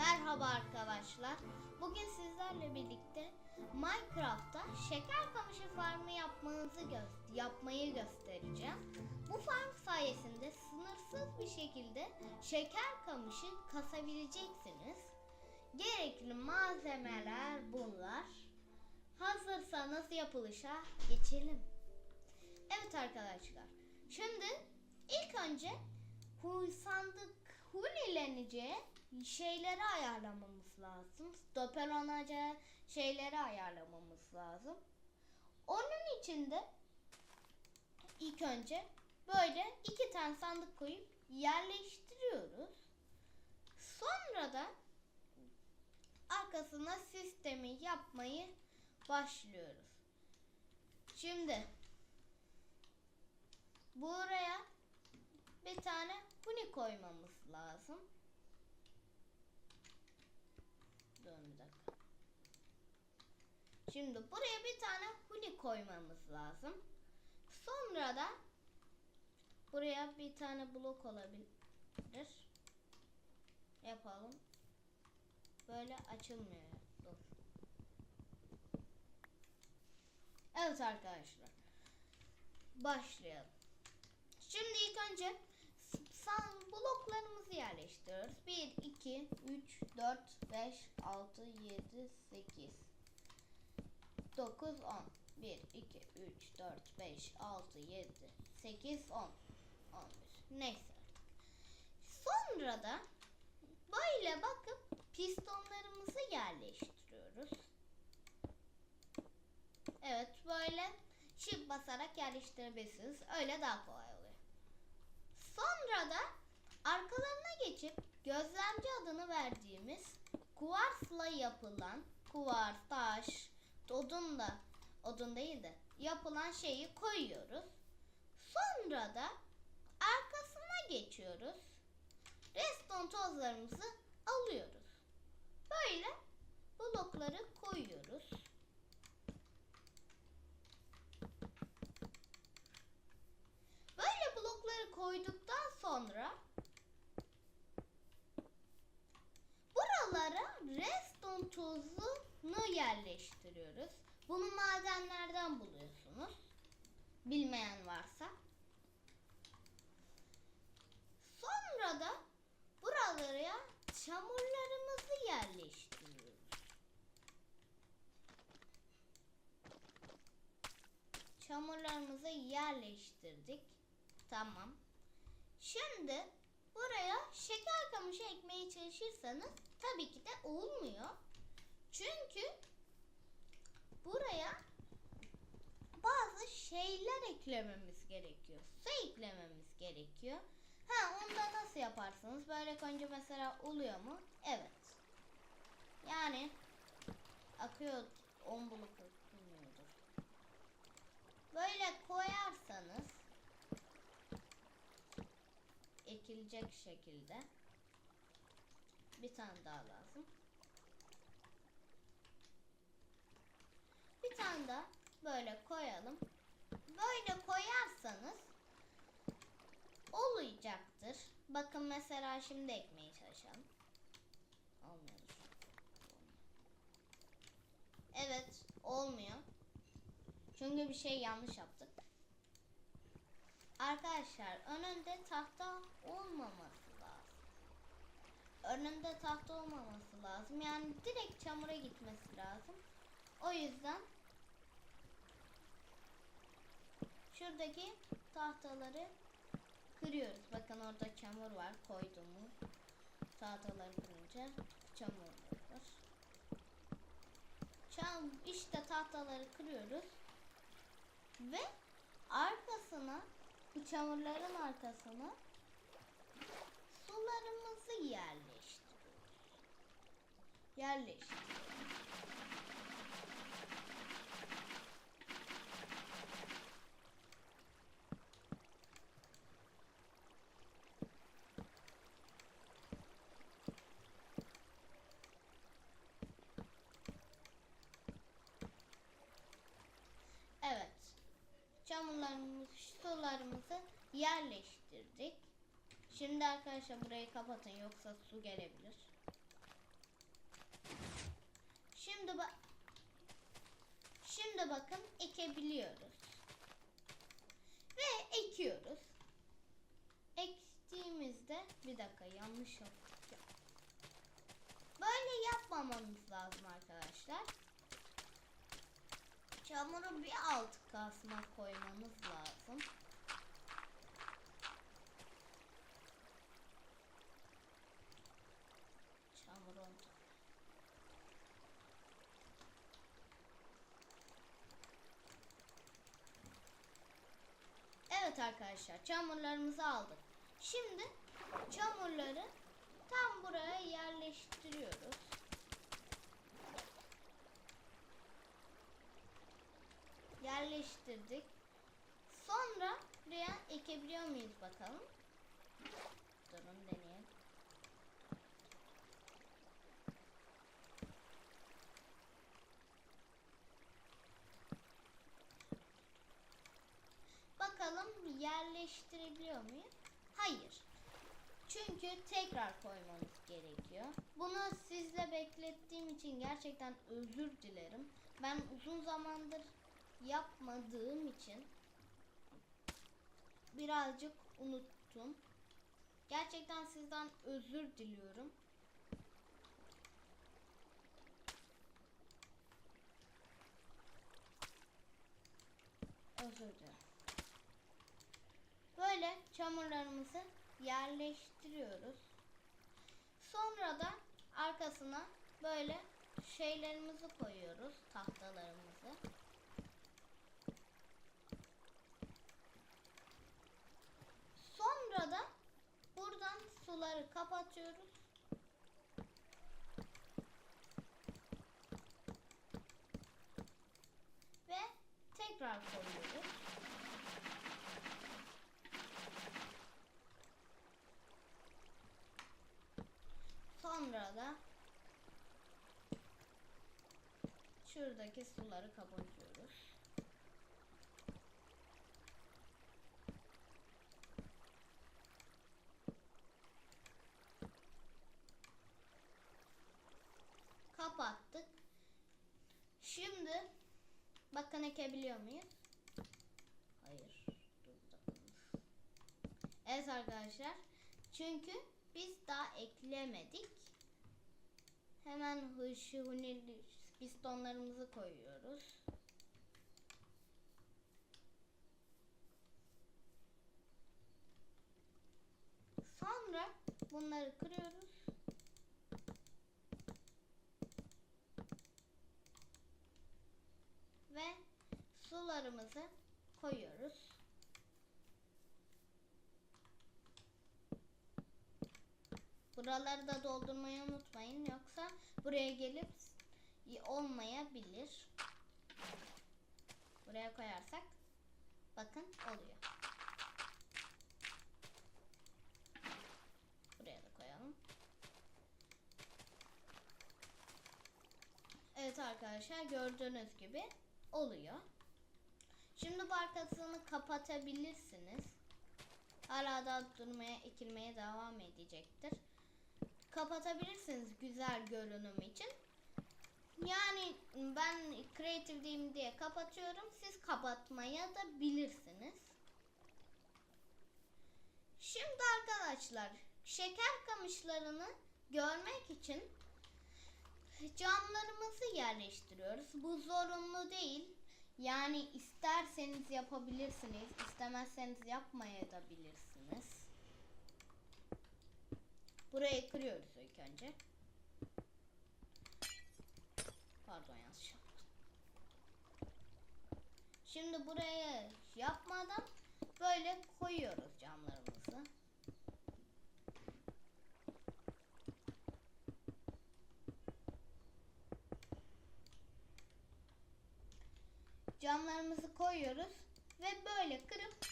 Merhaba arkadaşlar. Bugün sizlerle birlikte Minecraft'ta şeker kamışı farmı yapmanızı gö- yapmayı göstereceğim. Bu farm sayesinde sınırsız bir şekilde şeker kamışı kasabileceksiniz. Gerekli malzemeler bunlar. Hazırsanız yapılışa geçelim. Evet arkadaşlar. Şimdi ilk önce huy sandık hulileneceği şeyleri ayarlamamız lazım. Stoperonacağı şeyleri ayarlamamız lazım. Onun için de ilk önce böyle iki tane sandık koyup yerleştiriyoruz. Sonra da arkasına sistemi yapmayı başlıyoruz. Şimdi buraya bir tane huni koymamız lazım. Dur bir dakika. Şimdi buraya bir tane huni koymamız lazım. Sonra da buraya bir tane blok olabilir. Yapalım. Böyle açılmıyor. Dur. Evet arkadaşlar. Başlayalım. Şimdi ilk önce bloklarımızı yerleştiriyoruz. 1, 2, 3, 4, 5, 6, 7, 8, 9, 10. 1, 2, 3, 4, 5, 6, 7, 8, 10, 11. Neyse. Sonra da böyle bakıp pistonlarımızı yerleştiriyoruz. Evet böyle shift basarak yerleştirebilirsiniz. Öyle daha kolay oluyor. Sonra da arkalarına geçip gözlemci adını verdiğimiz kuvarsla yapılan kuvars, taş, odun da odun değil de yapılan şeyi koyuyoruz. Sonra da arkasına geçiyoruz. Reston tozlarımızı alıyoruz. Böyle blokları koyuyoruz. Böyle blokları koyduktan sonra buralara redstone tozunu yerleştiriyoruz. Bunu madenlerden buluyorsunuz. Bilmeyen varsa. Sonra da buralara çamurlarımızı yerleştiriyoruz. Çamurlarımızı yerleştirdik. Tamam. Şimdi buraya şeker kamışı ekmeye çalışırsanız tabii ki de olmuyor. Çünkü buraya bazı şeyler eklememiz gerekiyor. Su eklememiz gerekiyor. Ha onu da nasıl yaparsınız? Böyle koyunca mesela oluyor mu? Evet. Yani akıyor 10 buluk akmıyordur. Böyle koyarsanız ekilecek şekilde bir tane daha lazım. Bir tane daha böyle koyalım. Böyle koyarsanız olacaktır. Bakın mesela şimdi ekmeği çalışalım. Olmuyor. Evet olmuyor. Çünkü bir şey yanlış yaptık. Arkadaşlar önünde tahta olmaması lazım. Önünde tahta olmaması lazım. Yani direkt çamura gitmesi lazım. O yüzden şuradaki tahtaları kırıyoruz. Bakın orada çamur var. Koyduğumu tahtaları kırınca çamur var. Çam işte tahtaları kırıyoruz. Ve arkasına bu çamurların arkasına sularımızı yerleştiriyoruz. Yerleştiriyoruz. Evet. Sularımızı yerleştirdik. Şimdi arkadaşlar burayı kapatın yoksa su gelebilir. Şimdi bak Şimdi bakın ekebiliyoruz. Ve ekiyoruz. Ektiğimizde bir dakika yanlış yaptık. ya. Böyle yapmamamız lazım arkadaşlar. Çamuru bir alt kasma koymamız lazım. Çamurun Evet arkadaşlar çamurlarımızı aldık. Şimdi çamurları tam buraya yerleştiriyoruz. Yerleştirdik. Sonra buraya ekebiliyor muyuz bakalım. Durun deneyelim. Bakalım yerleştirebiliyor muyum? Hayır. Çünkü tekrar koymamız gerekiyor. Bunu sizle beklettiğim için gerçekten özür dilerim. Ben uzun zamandır yapmadığım için birazcık unuttum. Gerçekten sizden özür diliyorum. Özür dilerim. Böyle çamurlarımızı yerleştiriyoruz. Sonra da arkasına böyle şeylerimizi koyuyoruz, tahtalarımızı. Sonra da suları kapatıyoruz. Ve tekrar koyuyoruz. Sonra da şuradaki suları kapatıyoruz. Kapattık. Şimdi bakın ekebiliyor muyuz? Hayır. Evet arkadaşlar. Çünkü biz daha eklemedik. Hemen hışı hunili pistonlarımızı koyuyoruz. Sonra bunları kırıyoruz. Ve sularımızı koyuyoruz. Buraları da doldurmayı unutmayın yoksa buraya gelip olmayabilir. Buraya koyarsak bakın oluyor. Buraya da koyalım. Evet arkadaşlar gördüğünüz gibi oluyor. Şimdi bu arkasını kapatabilirsiniz. Hala durmaya, ekilmeye devam edecektir. Kapatabilirsiniz güzel görünüm için. Yani ben kreatifdeyim diye kapatıyorum. Siz kapatmaya da bilirsiniz. Şimdi arkadaşlar şeker kamışlarını görmek için camlarımızı yerleştiriyoruz. Bu zorunlu değil. Yani isterseniz yapabilirsiniz, istemezseniz yapmayabilirsiniz. Burayı kırıyoruz ilk önce. Pardon yanlış. Şimdi buraya yapmadan böyle koyuyoruz camlarımızı. Camlarımızı koyuyoruz ve böyle kırıp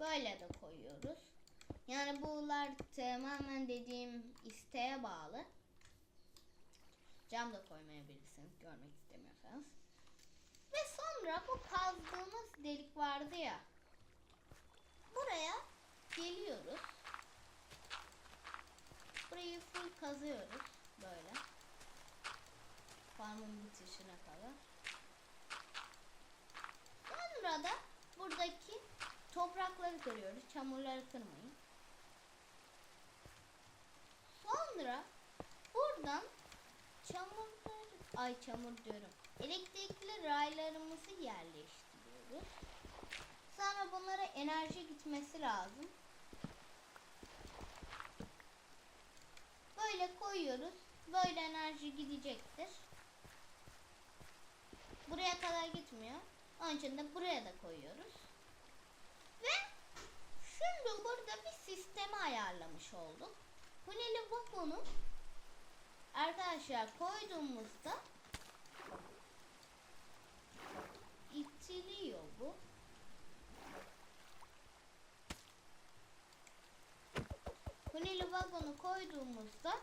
böyle de koyuyoruz. Yani bunlar tamamen dediğim isteğe bağlı. Cam da koymayabilirsiniz görmek istemiyorsanız. Ve sonra bu kazdığımız delik vardı ya. Buraya geliyoruz. Burayı full kazıyoruz böyle. farmın bitişine kadar. Sonra da buradaki toprakları kırıyoruz. Çamurları kırmayın. Sonra buradan çamurları, ay çamur diyorum. Elektrikli raylarımızı yerleştiriyoruz. Sonra bunlara enerji gitmesi lazım. Böyle koyuyoruz. Böyle enerji gidecektir. Buraya kadar gitmiyor. Onun için de buraya da koyuyoruz. Ve şimdi burada bir sistemi ayarlamış olduk. Huneli vaponu arkadaşlar koyduğumuzda itiliyor bu. Huneli vagonu koyduğumuzda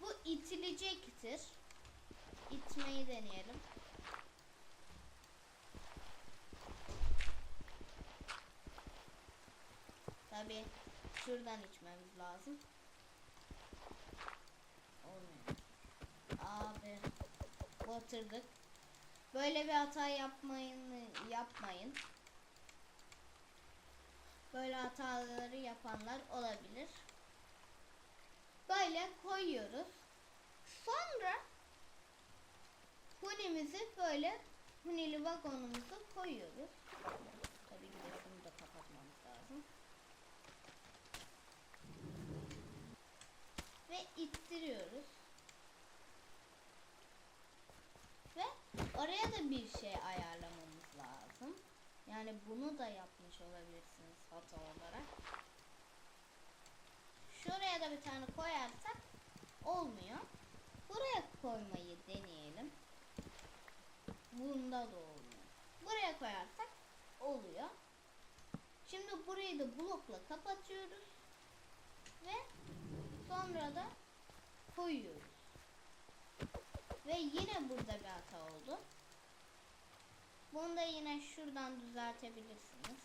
bu itilecektir. İtmeyi deneyelim. Tabi şuradan içmemiz lazım. Olmuyor. Abi batırdık. Böyle bir hata yapmayın yapmayın. Böyle hataları yapanlar olabilir. Böyle koyuyoruz. Sonra hunimizi böyle hunili vagonumuzu koyuyoruz. Tabii ki de şunu da kapatmamız lazım. Ve ittiriyoruz. Ve oraya da bir şey ayarlamamız lazım. Yani bunu da yapmış olabilirsiniz hata olarak. Şuraya da bir tane koyarsak olmuyor. Buraya koymayı deneyelim. Bunda da olmuyor. Buraya koyarsak oluyor. Şimdi burayı da blokla kapatıyoruz. Ve sonra da koyuyoruz. Ve yine burada bir hata oldu. Bunu da yine şuradan düzeltebilirsiniz.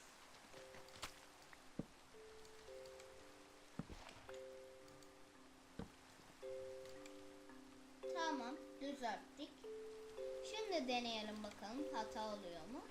Tamam, düzelttik. Şimdi deneyelim bakalım hata oluyor mu?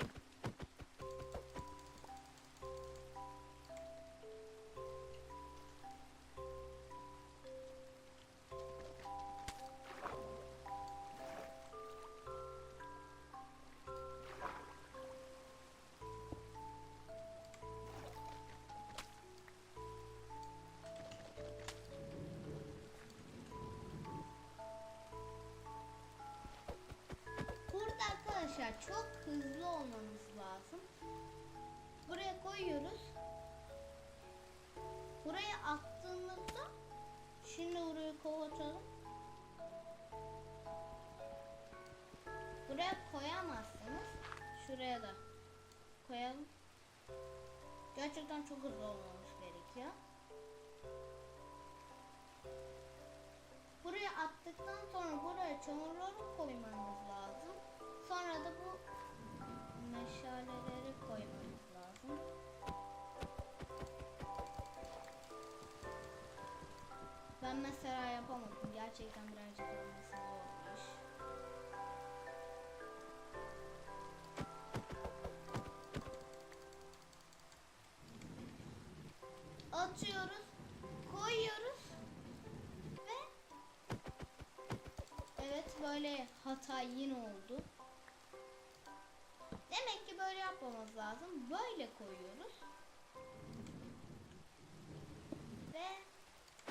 Çok hızlı olmamız lazım. Buraya koyuyoruz. Buraya attığımızda şimdi burayı kovatalım. Buraya koyamazsınız. Şuraya da koyalım. Gerçekten çok hızlı olmamız gerekiyor. Buraya attıktan sonra buraya çamurları koymamız lazım. Sonra da bu meşaleleri koymamız lazım. Ben mesela yapamadım. Gerçekten birazcık olması zor bir iş. Atıyoruz, koyuyoruz ve Evet böyle hata yine oldu. Demek ki böyle yapmamız lazım. Böyle koyuyoruz. Ve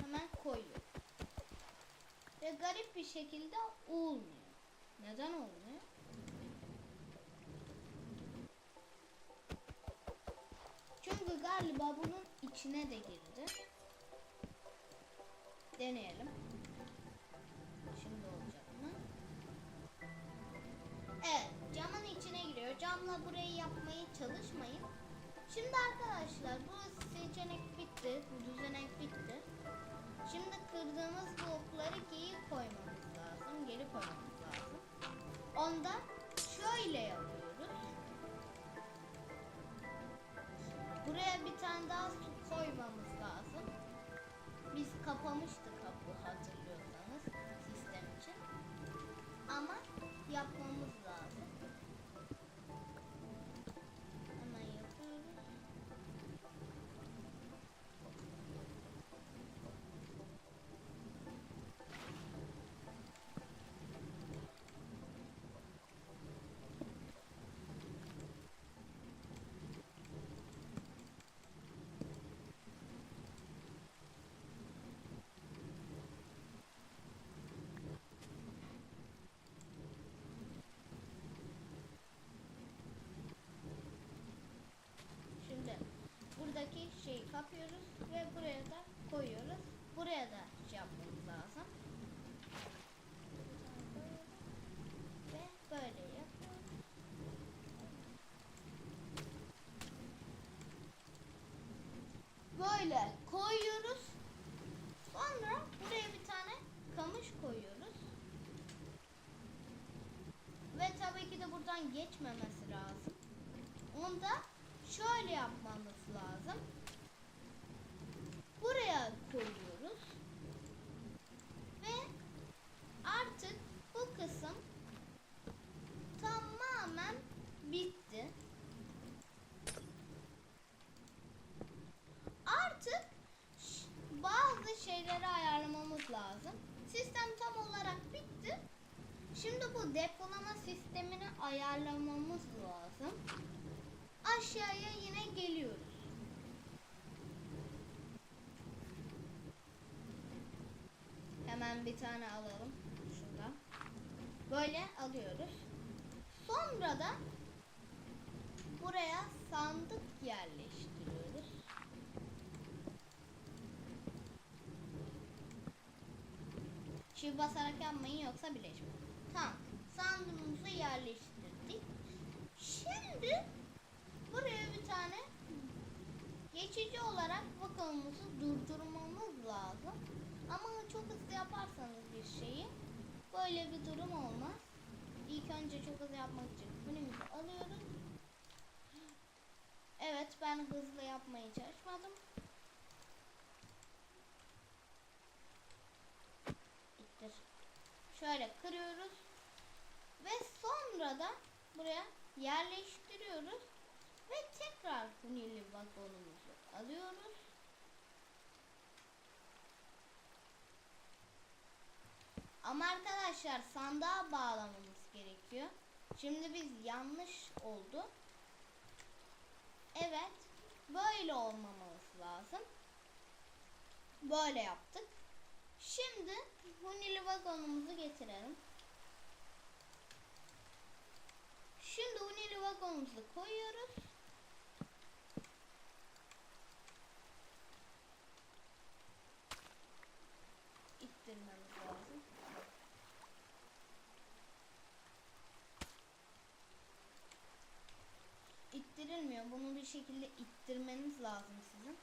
hemen koyuyoruz. Ve garip bir şekilde olmuyor. Neden olmuyor? Çünkü galiba bunun içine de girdi. Deneyelim. Şimdi olacak mı? Evet, giriyor. Camla burayı yapmaya çalışmayın. Şimdi arkadaşlar bu seçenek bitti. Bu düzenek bitti. Şimdi kırdığımız blokları geri koymamız lazım. Geri koymamız lazım. Onda şöyle yapıyoruz. Buraya bir tane daha su koymamız lazım. Biz kapamıştık kapı hatırlıyorsanız sistem için. Ama kapıyoruz ve buraya da koyuyoruz. Buraya da şey lazım. Ve böyle yapıyoruz. Böyle koyuyoruz. Sonra buraya bir tane kamış koyuyoruz. Ve tabii ki de buradan geçmemesi lazım. Onu da şöyle yapmamız lazım. Buraya koyuyoruz. Ve artık bu kısım tamamen bitti. Artık ş- bazı şeyleri ayarlamamız lazım. Sistem tam olarak bitti. Şimdi bu depolama sistemini ayarlamamız lazım. Aşağıya yine geliyoruz. Hemen bir tane alalım. Şuradan. Böyle alıyoruz. Sonra da buraya sandık yerleştiriyoruz. Çift basarak yapmayın yoksa birleşmeyin. Tamam. Sandığımızı yerleştirdik. Şimdi buraya bir tane geçici olarak vakumumuzu durdurmamız lazım. Ama çok hızlı yaparsanız bir şeyi böyle bir durum olmaz. İlk önce çok hızlı yapmak için önümüzü alıyoruz. Evet ben hızlı yapmaya çalışmadım. Şöyle kırıyoruz. Ve sonra da buraya yerleştiriyoruz. Ve tekrar hunili vagonumuzu alıyoruz. Ama arkadaşlar sandığa bağlamamız gerekiyor. Şimdi biz yanlış oldu. Evet. Böyle olmamız lazım. Böyle yaptık. Şimdi hunili vagonumuzu getirelim. Şimdi hunili vagonumuzu koyuyoruz. İttirmemiz lazım. İttirilmiyor. Bunu bir şekilde ittirmeniz lazım sizin.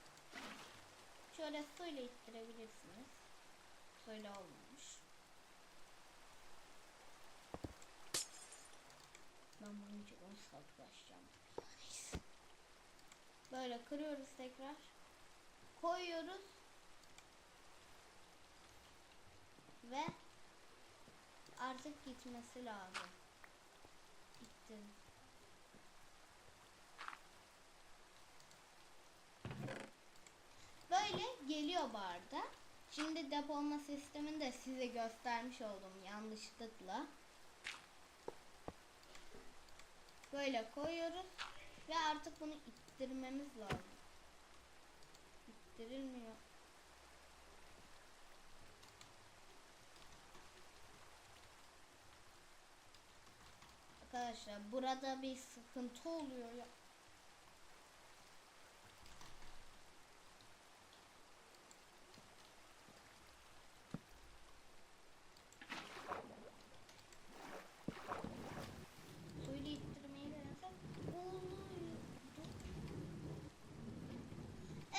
Şöyle suyla ittirebilirsiniz. Suyla olmamış. Ben bunun için onu saklaşacağım. Neyse. Böyle kırıyoruz tekrar. Koyuyoruz. Ve artık gitmesi lazım. Gittim. Böyle geliyor barda. Şimdi depolama sistemini de size göstermiş oldum yanlışlıkla. Böyle koyuyoruz ve artık bunu ittirmemiz lazım. İttirilmiyor. Arkadaşlar burada bir sıkıntı oluyor ya. Suyla ittirmeyi denesem oluyordu.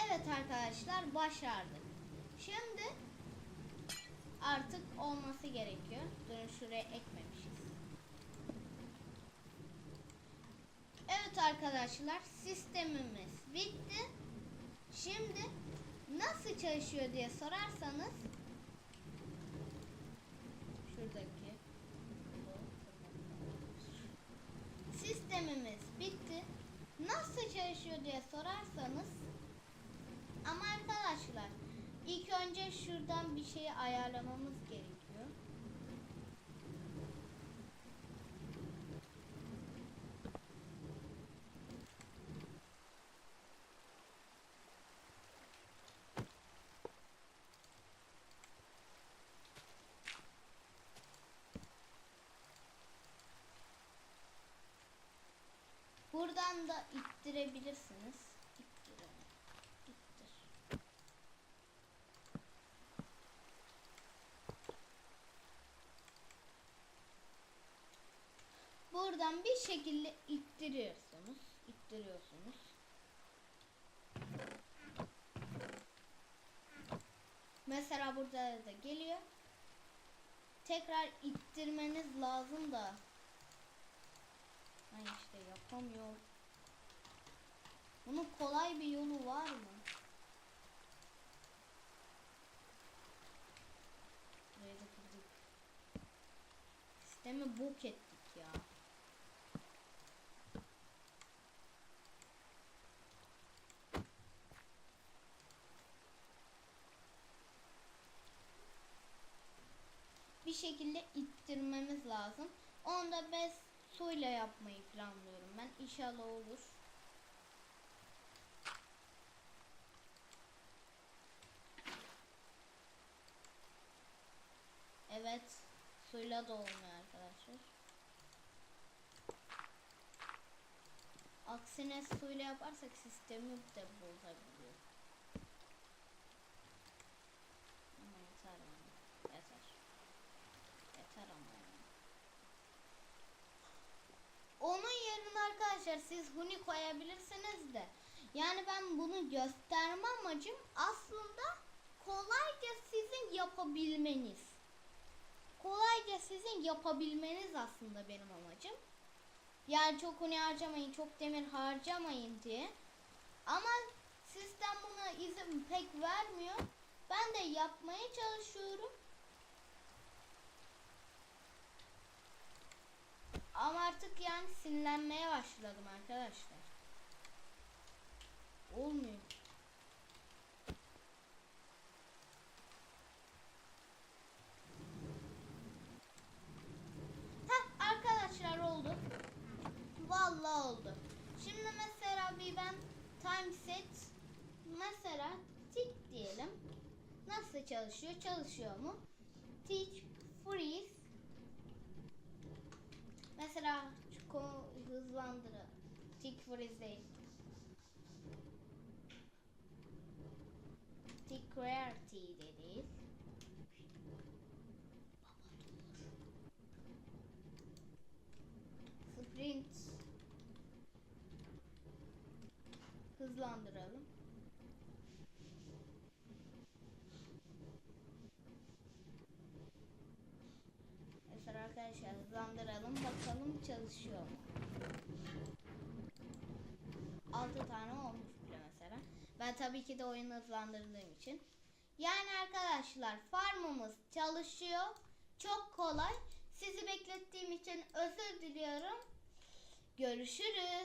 Evet arkadaşlar başardık. Şimdi artık olması gerekiyor. Durun şuraya ekmemişiz. Evet arkadaşlar sistemimiz bitti. Şimdi nasıl çalışıyor diye sorarsanız şuradaki sistemimiz bitti. Nasıl çalışıyor diye sorarsanız ama arkadaşlar ilk önce şuradan bir şeyi ayarlamamız gerekiyor. Buradan da ittirebilirsiniz. İttirelim. İttir. buradan bir şekilde ittiriyorsunuz. ittiriyorsunuz. Mesela burada da geliyor. Tekrar ittirmeniz lazım da. Ben işte yapamıyorum. Bunun kolay bir yolu var mı? Burayı da kırdık. Sistemi bok ettik ya. Bir şekilde ittirmemiz lazım. Onu da ben suyla yapmayı planlıyorum ben. İnşallah olur. Evet. Suyla da olmuyor arkadaşlar. Aksine suyla yaparsak sistemi de bozabiliyor. Ama yeter yani. Yeter. Yeter ama yani. Onun yerine arkadaşlar siz huni koyabilirsiniz de. Yani ben bunu gösterme amacım aslında kolayca sizin yapabilmeniz. Kolayca sizin yapabilmeniz aslında benim amacım. Yani çok huni harcamayın, çok demir harcamayın diye. Ama sistem buna izin pek vermiyor. Ben de yapmaya çalışıyorum. Ama artık yani sinirlenmeye başladım arkadaşlar. Olmuyor. Heh arkadaşlar oldu. Vallahi oldu. Şimdi mesela bir ben time set mesela tick diyelim. Nasıl çalışıyor? Çalışıyor mu? Tick freeze Mesela şu ko- hızlandırı. Tick freeze. Tick rarity de değil. Sprint. Hızlandıralım. Mesela arkadaşlar hızlandıralım bakalım çalışıyor mu? 6 tane olmuş bile mesela. Ben tabii ki de oyunu hızlandırdığım için. Yani arkadaşlar farmımız çalışıyor. Çok kolay. Sizi beklettiğim için özür diliyorum. Görüşürüz.